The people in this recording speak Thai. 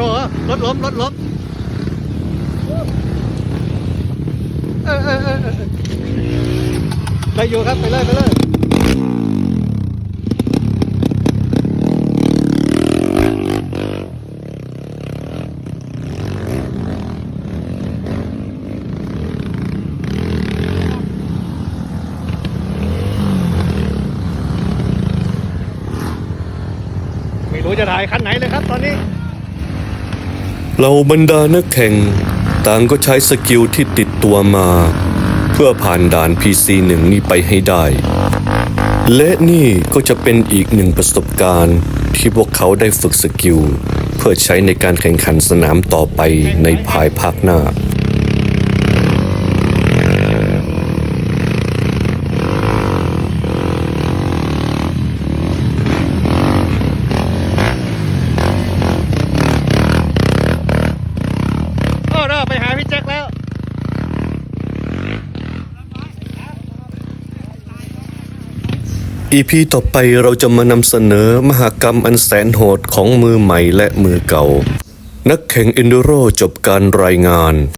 รถล้มรถล้มเออเออเออไปอยู่ครับ ไปเลยไปเลยไม่รู้จะถ่ายคันไหนเลยครับตอนนี้ เราบรรดานักแข่ง ต่างก็ใช้สกิลที่ติดตัวมา เพื่อผ่านด่าน PC1 นี้ไปให้ได้ และนี่ก็จะเป็นอีกหนึ่งประสบการณ์ที่พวกเขาได้ฝึกสกิล เพื่อใช้ในการแข่งขันสนามต่อไปในภายภาคหน้า เออเด้อไปหาพี่แจ็คแล้ว EP ต่อไปเราจะมานำเสนอมหากรรมอันแสนโหดของมือใหม่และมือเก่า นักแข่งเอนดูโรจบการรายงาน